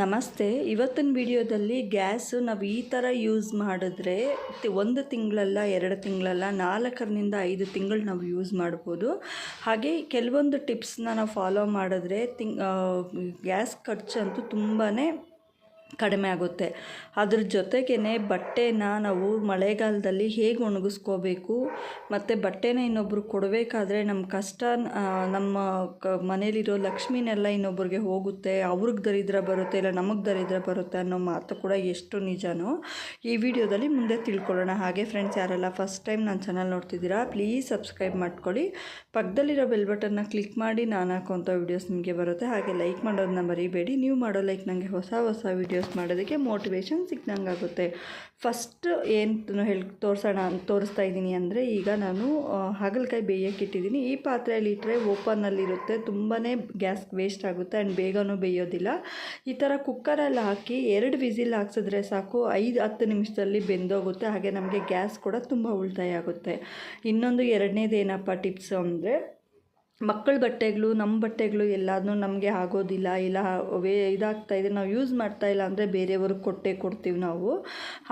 ನಮಸ್ತೆ. ಇವತ್ತಿನ ವಿಡಿಯೋದಲ್ಲಿ ಗ್ಯಾಸು ನಾವು ಈ ಥರ ಯೂಸ್ ಮಾಡಿದ್ರೆ ಒಂದು ತಿಂಗಳಲ್ಲ, ಎರಡು ತಿಂಗಳಲ್ಲ, ನಾಲ್ಕರಿಂದ ಐದು ತಿಂಗಳು ನಾವು ಯೂಸ್ ಮಾಡ್ಬೋದು. ಹಾಗೆ ಕೆಲವೊಂದು ಟಿಪ್ಸ್ನ ನಾವು ಫಾಲೋ ಮಾಡಿದ್ರೆ ತಿಂಗ್ ಗ್ಯಾಸ್ ಖರ್ಚಂತೂ ತುಂಬಾ ಕಡಿಮೆ ಆಗುತ್ತೆ. ಅದ್ರ ಜೊತೆಗೇ ಬಟ್ಟೆನ ನಾವು ಮಳೆಗಾಲದಲ್ಲಿ ಹೇಗೆ ಒಣಗಿಸ್ಕೋಬೇಕು, ಮತ್ತು ಬಟ್ಟೆನ ಇನ್ನೊಬ್ರಿಗೆ ಕೊಡಬೇಕಾದ್ರೆ ನಮ್ಮ ಕಷ್ಟ ನಮ್ಮ ಕ ಮನೇಲಿರೋ ಲಕ್ಷ್ಮಿನೆಲ್ಲ ಇನ್ನೊಬ್ರಿಗೆ ಹೋಗುತ್ತೆ, ಅವ್ರಿಗೆ ದರಿದ್ರ ಬರುತ್ತೆ, ಇಲ್ಲ ನಮಗೆ ದರಿದ್ರ ಬರುತ್ತೆ ಅನ್ನೋ ಮಾತು ಕೂಡ ಎಷ್ಟು ನಿಜನೋ ಈ ವಿಡಿಯೋದಲ್ಲಿ ಮುಂದೆ ತಿಳ್ಕೊಳ್ಳೋಣ. ಹಾಗೆ ಫ್ರೆಂಡ್ಸ್ ಯಾರೆಲ್ಲ ಫಸ್ಟ್ ಟೈಮ್ ನನ್ನ ಚಾನಲ್ ನೋಡ್ತಿದ್ದೀರಾ ಪ್ಲೀಸ್ ಸಬ್ಸ್ಕ್ರೈಬ್ ಮಾಡ್ಕೊಳ್ಳಿ. ಪಕ್ಕದಲ್ಲಿರೋ ಬೆಲ್ ಬಟನ್ನ ಕ್ಲಿಕ್ ಮಾಡಿ ನಾನು ಹಾಕುವಂಥ ವೀಡಿಯೋಸ್ ನಿಮಗೆ ಬರುತ್ತೆ. ಹಾಗೆ ಲೈಕ್ ಮಾಡೋದನ್ನ ಮರಿಬೇಡಿ. ನೀವು ಮಾಡೋ ಲೈಕ್ ನನಗೆ ಹೊಸ ಹೊಸ ವೀಡಿಯೋಸ್ ಮಾಡೋದಕ್ಕೆ ಮೋಟಿವೇಶನ್ ಸಿಕ್ದಂಗೆ ಆಗುತ್ತೆ ಫಸ್ಟ್ ಏನು ಹೇಳಿ, ತೋರಿಸೋಣ ತೋರಿಸ್ತಾ ಇದ್ದೀನಿ ಅಂದರೆ ಈಗ ನಾನು ಹಾಗಲಕಾಯಿ ಬೇಯೋಕೆ ಇಟ್ಟಿದ್ದೀನಿ. ಈ ಪಾತ್ರೆಯಲ್ಲಿ ಇಟ್ಟರೆ ಓಪನ್ನಲ್ಲಿರುತ್ತೆ ತುಂಬಾ ಗ್ಯಾಸ್ ವೇಸ್ಟ್ ಆಗುತ್ತೆ ಆ್ಯಂಡ್ ಬೇಗನೂ ಬೇಯೋದಿಲ್ಲ. ಈ ಥರ ಕುಕ್ಕರಲ್ಲಿ ಹಾಕಿ ಎರಡು ವಿಸಿಲ್ ಹಾಕ್ಸಿದ್ರೆ ಸಾಕು, ಐದು, ಹತ್ತು ನಿಮಿಷದಲ್ಲಿ ಬೆಂದೋಗುತ್ತೆ, ಹಾಗೆ ನಮಗೆ ಗ್ಯಾಸ್ ಕೂಡ ತುಂಬ ಉಳಿತಾಯ ಆಗುತ್ತೆ. ಇನ್ನೊಂದು ಎರಡನೇದು ಏನಪ್ಪ ಟಿಪ್ಸು ಅಂದರೆ ಮಕ್ಕಳ ಬಟ್ಟೆಗಳು ನಮ್ಮ ಬಟ್ಟೆಗಳು ಎಲ್ಲಾದನ್ನೂ ನಮಗೆ ಆಗೋದಿಲ್ಲ. ಇಲ್ಲ ವೇ ಇದಾಗ್ತಾ ಇದೆ. ನಾವು ಯೂಸ್ ಮಾಡ್ತಾ ಇಲ್ಲ ಅಂದರೆ ಬೇರೆಯವ್ರಿಗೆ ಕೊಟ್ಟೆ ಕೊಡ್ತೀವಿ ನಾವು.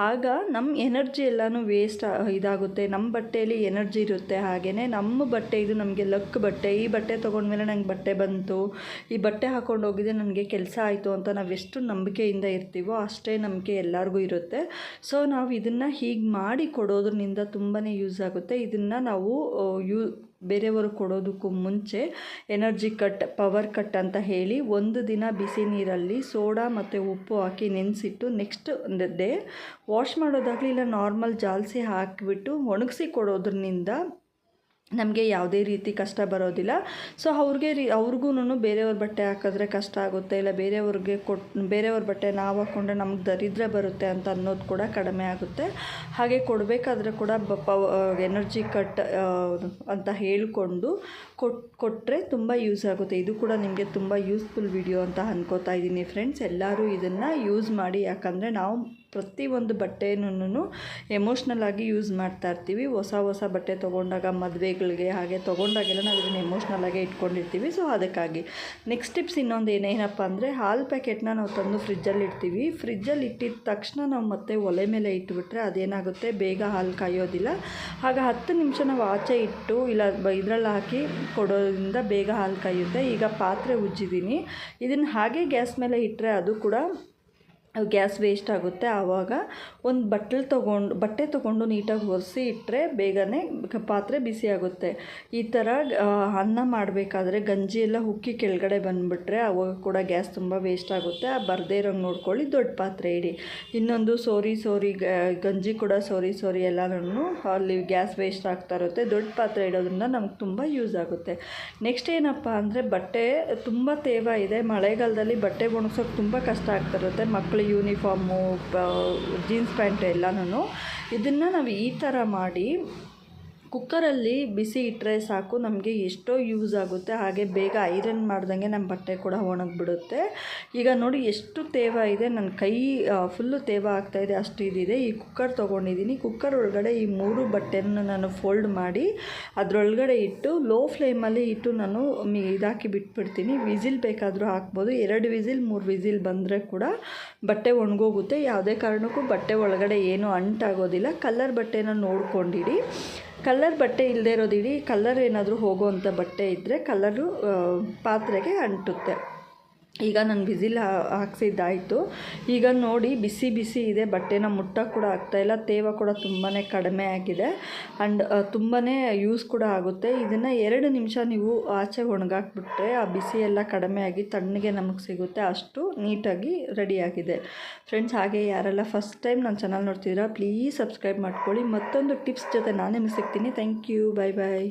ಆಗ ನಮ್ಮ ಎನರ್ಜಿ ಎಲ್ಲನೂ ವೇಸ್ಟ್ ಇದಾಗುತ್ತೆ. ನಮ್ಮ ಬಟ್ಟೆಯಲ್ಲಿ ಎನರ್ಜಿ ಇರುತ್ತೆ. ಹಾಗೆಯೇ ನಮ್ಮ ಬಟ್ಟೆ, ಇದು ನಮಗೆ ಲಕ್ ಬಟ್ಟೆ. ಈ ಬಟ್ಟೆ ತೊಗೊಂಡ್ಮೇಲೆ ನಂಗೆ ಬಟ್ಟೆ ಬಂತು. ಈ ಬಟ್ಟೆ ಹಾಕೊಂಡು ಹೋಗಿದ್ದೆ ನನಗೆ ಕೆಲಸ ಆಯಿತು ಅಂತ ನಾವು ಎಷ್ಟು ನಂಬಿಕೆಯಿಂದ ಇರ್ತೀವೋ ಅಷ್ಟೇ ನಂಬಿಕೆ ಎಲ್ಲರಿಗೂ ಇರುತ್ತೆ. ಸೊ ನಾವು ಇದನ್ನು ಹೀಗೆ ಮಾಡಿ ಕೊಡೋದ್ರಿಂದ ತುಂಬಾ ಯೂಸ್ ಆಗುತ್ತೆ. ಇದನ್ನು ನಾವು ಯೂ ಬೇರೆಯವರು ಕೊಡೋದಕ್ಕೂ ಮುಂಚೆ ಎನರ್ಜಿ ಕಟ್, ಪವರ್ ಕಟ್ ಅಂತ ಹೇಳಿ ಒಂದು ದಿನ ಬಿಸಿ ನೀರಲ್ಲಿ ಸೋಡಾ ಮತ್ತು ಉಪ್ಪು ಹಾಕಿ ನೆನೆಸಿಟ್ಟು ನೆಕ್ಸ್ಟ್ ಡೇ ವಾಶ್ ಮಾಡೋದಾಗಲಿ ಇಲ್ಲ, ನಾರ್ಮಲ್ ಜಾಲಿಸಿ ಹಾಕಿಬಿಟ್ಟು ಒಣಗಿಸಿ ಕೊಡೋದ್ರಿಂದ ನಮಗೆ ಯಾವುದೇ ರೀತಿ ಕಷ್ಟ ಬರೋದಿಲ್ಲ. ಸೊ ಅವ್ರಿಗೆ ರೀ ಅವ್ರಿಗೂ ಬೇರೆಯವ್ರ ಬಟ್ಟೆ ಹಾಕಿದ್ರೆ ಕಷ್ಟ ಆಗುತ್ತೆ. ಇಲ್ಲ ಬೇರೆಯವ್ರಿಗೆ ಕೊಟ್ಟು ಬೇರೆಯವ್ರ ಬಟ್ಟೆ ನಾವು ಹಾಕ್ಕೊಂಡ್ರೆ ನಮ್ಗೆ ದರಿದ್ರ ಬರುತ್ತೆ ಅಂತ ಅನ್ನೋದು ಕೂಡ ಕಡಿಮೆ ಆಗುತ್ತೆ. ಹಾಗೆ ಕೊಡಬೇಕಾದ್ರೆ ಕೂಡ ಬ ಪವ ಎನರ್ಜಿ ಕಟ್ ಅಂತ ಹೇಳಿಕೊಂಡು ಕೊಟ್ ಕೊಟ್ಟರೆ ತುಂಬ ಯೂಸ್ ಆಗುತ್ತೆ. ಇದು ಕೂಡ ನಿಮಗೆ ತುಂಬ ಯೂಸ್ಫುಲ್ ವಿಡಿಯೋ ಅಂತ ಅನ್ಕೋತಾ ಇದ್ದೀನಿ ಫ್ರೆಂಡ್ಸ್. ಎಲ್ಲರೂ ಇದನ್ನು ಯೂಸ್ ಮಾಡಿ, ಯಾಕಂದರೆ ನಾವು ಪ್ರತಿಯೊಂದು ಬಟ್ಟೆನೂ ಎಮೋಷ್ನಲ್ ಆಗಿ ಯೂಸ್ ಮಾಡ್ತಾ ಇರ್ತೀವಿ. ಹೊಸ ಹೊಸ ಬಟ್ಟೆ ತೊಗೊಂಡಾಗ ಮದುವೆಗಳಿಗೆ ಹಾಗೆ ತೊಗೊಂಡಾಗೆಲ್ಲ ನಾವು ಇದನ್ನು ಎಮೋಷ್ನಲ್ ಆಗೇ ಇಟ್ಕೊಂಡಿರ್ತೀವಿ. ಸೊ ಅದಕ್ಕಾಗಿ. ನೆಕ್ಸ್ಟ್ ಟಿಪ್ಸ್ ಇನ್ನೊಂದು ಏನೇನಪ್ಪ ಅಂದರೆ, ಹಾಲು ಪ್ಯಾಕೆಟ್ನ ನಾವು ತಂದು ಫ್ರಿಜ್ಜಲ್ಲಿ ಇಡ್ತೀವಿ. ಫ್ರಿಜ್ಜಲ್ಲಿ ಇಟ್ಟಿದ ತಕ್ಷಣ ನಾವು ಮತ್ತೆ ಒಲೆ ಮೇಲೆ ಇಟ್ಬಿಟ್ರೆ ಅದೇನಾಗುತ್ತೆ? ಬೇಗ ಹಾಲು ಕಾಯೋದಿಲ್ಲ. ಆಗ ಹತ್ತು ನಿಮಿಷ ನಾವು ಆಚೆ ಇಟ್ಟು ಇಲ್ಲ ಇದರಲ್ಲಿ ಹಾಕಿ ಕೊಡೋದ್ರಿಂದ ಬೇಗ ಹಾಲು ಕಾಯುತ್ತೆ. ಈಗ ಪಾತ್ರೆ ಉಜ್ಜಿದ್ದೀನಿ ಇದನ್ನು ಹಾಗೆ ಗ್ಯಾಸ್ ಮೇಲೆ ಇಟ್ಟರೆ ಅದು ಕೂಡ ಗ್ಯಾಸ್ ವೇಸ್ಟ್ ಆಗುತ್ತೆ. ಆವಾಗ ಒಂದು ಬಟ್ಟಲು ತೊಗೊಂಡು, ಬಟ್ಟೆ ತೊಗೊಂಡು ನೀಟಾಗಿ ಒರೆಸಿ ಇಟ್ಟರೆ ಬೇಗನೆ ಪಾತ್ರೆ ಬಿಸಿ ಆಗುತ್ತೆ. ಈ ಥರ ಅನ್ನ ಮಾಡಬೇಕಾದ್ರೆ ಗಂಜಿ ಎಲ್ಲ ಉಕ್ಕಿ ಕೆಳಗಡೆ ಬಂದುಬಿಟ್ರೆ ಆವಾಗ ಕೂಡ ಗ್ಯಾಸ್ ತುಂಬ ವೇಸ್ಟ್ ಆಗುತ್ತೆ. ಆ, ಬರದೇ ಇರೋಂಗೆ ನೋಡ್ಕೊಳ್ಳಿ. ದೊಡ್ಡ ಪಾತ್ರೆ ಇಡಿ. ಇನ್ನೊಂದು ಸೋರಿ ಸೋರಿ ಗಂಜಿ ಕೂಡ ಸೋರಿ ಸೋರಿ ಎಲ್ಲನೂ ಅಲ್ಲಿ ಗ್ಯಾಸ್ ವೇಸ್ಟ್ ಆಗ್ತಾ ಇರುತ್ತೆ. ದೊಡ್ಡ ಪಾತ್ರೆ ಇಡೋದ್ರಿಂದ ನಮ್ಗೆ ತುಂಬ ಯೂಸ್ ಆಗುತ್ತೆ. ನೆಕ್ಸ್ಟ್ ಏನಪ್ಪ ಅಂದರೆ ಬಟ್ಟೆ ತುಂಬ ತೇವ ಇದೆ. ಮಳೆಗಾಲದಲ್ಲಿ ಬಟ್ಟೆ ಒಣಗ್ಸೋಕೆ ತುಂಬ ಕಷ್ಟ ಆಗ್ತಾ ಇರುತ್ತೆ. ಮಕ್ಕಳ ಯೂನಿಫಾರ್ಮು ಜೀನ್ಸ್ ಪ್ಯಾಂಟ್ ಎಲ್ಲನೂ ಇದನ್ನು ನಾವು ಈ ಥರ ಮಾಡಿ ಕುಕ್ಕರಲ್ಲಿ ಬಿಸಿ ಇಟ್ಟರೆ ಸಾಕು, ನಮಗೆ ಎಷ್ಟೋ ಯೂಸ್ ಆಗುತ್ತೆ. ಹಾಗೆ ಬೇಗ ಐರನ್ ಮಾಡ್ದಂಗೆ ನಮ್ಮ ಬಟ್ಟೆ ಕೂಡ ಒಣಗಿಬಿಡುತ್ತೆ. ಈಗ ನೋಡಿ ಎಷ್ಟು ತೇವ ಇದೆ. ನನ್ನ ಕೈ ಫುಲ್ಲು ತೇವ ಆಗ್ತಾಯಿದೆ ಅಷ್ಟು ಇದಿದೆ. ಈ ಕುಕ್ಕರ್ ತೊಗೊಂಡಿದ್ದೀನಿ. ಕುಕ್ಕರ್ ಒಳಗಡೆ ಈ ಮೂರು ಬಟ್ಟೆನ ನಾನು ಫೋಲ್ಡ್ ಮಾಡಿ ಅದರೊಳಗಡೆ ಇಟ್ಟು ಲೋ ಫ್ಲೇಮಲ್ಲಿ ಇಟ್ಟು ನಾನು ಇದಾಕಿ ಬಿಟ್ಬಿಡ್ತೀನಿ. ವಿಸಿಲ್ ಬೇಕಾದರೂ ಹಾಕ್ಬೋದು. ಎರಡು ವಿಸಿಲ್, ಮೂರು ವಿಸಿಲ್ ಬಂದರೆ ಕೂಡ ಬಟ್ಟೆ ಒಣಗೋಗುತ್ತೆ. ಯಾವುದೇ ಕಾರಣಕ್ಕೂ ಬಟ್ಟೆ ಒಳಗಡೆ ಏನೂ ಅಂಟಾಗೋದಿಲ್ಲ. ಕಲರ್ ಬಟ್ಟೆನ ನೋಡ್ಕೊಂಡಿಡಿ. ಕಲ್ಲರ್ ಬಟ್ಟೆ ಇಲ್ಲದೆ ಇಡೀ ಕಲ್ಲರ್ ಏನಾದರೂ ಹೋಗೋವಂಥ ಬಟ್ಟೆ ಇದ್ದರೆ ಕಲ್ಲರು ಪಾತ್ರೆಗೆ ಅಂಟುತ್ತೆ. ಈಗ ನಾನು ವಿಸಿಲ್ ಹಾಕ್ಸಿದ್ದಾಯಿತು. ಈಗ ನೋಡಿ ಬಿಸಿ ಬಿಸಿ ಇದೆ, ಬಟ್ಟೆನ ಮುಟ್ಟ ಕೂಡ ಆಗ್ತಾಯಿಲ್ಲ ತೇವ ಕೂಡ ತುಂಬಾ ಕಡಿಮೆ ಆಗಿದೆ. ಆ್ಯಂಡ್ ತುಂಬಾ ಯೂಸ್ ಕೂಡ ಆಗುತ್ತೆ. ಇದನ್ನು ಎರಡು ನಿಮಿಷ ನೀವು ಆಚೆ ಒಣಗಾಕ್ಬಿಟ್ರೆ ಆ ಬಿಸಿ ಎಲ್ಲ ಕಡಿಮೆ ಆಗಿ ತಣ್ಣಗೆ ನಮಗೆ ಸಿಗುತ್ತೆ. ಅಷ್ಟು ನೀಟಾಗಿ ರೆಡಿಯಾಗಿದೆ ಫ್ರೆಂಡ್ಸ್, ಹಾಗೆ ಯಾರೆಲ್ಲ ಫಸ್ಟ್ ಟೈಮ್ ನನ್ನ ಚಾನಲ್ ನೋಡ್ತಿದ್ದೀರಾ ಪ್ಲೀಸ್ ಸಬ್ಸ್ಕ್ರೈಬ್ ಮಾಡ್ಕೊಳ್ಳಿ. ಮತ್ತೊಂದು ಟಿಪ್ಸ್ ಜೊತೆ ನಾನು ನಿಮಗೆ ಸಿಗ್ತೀನಿ. Thank you. Bye bye.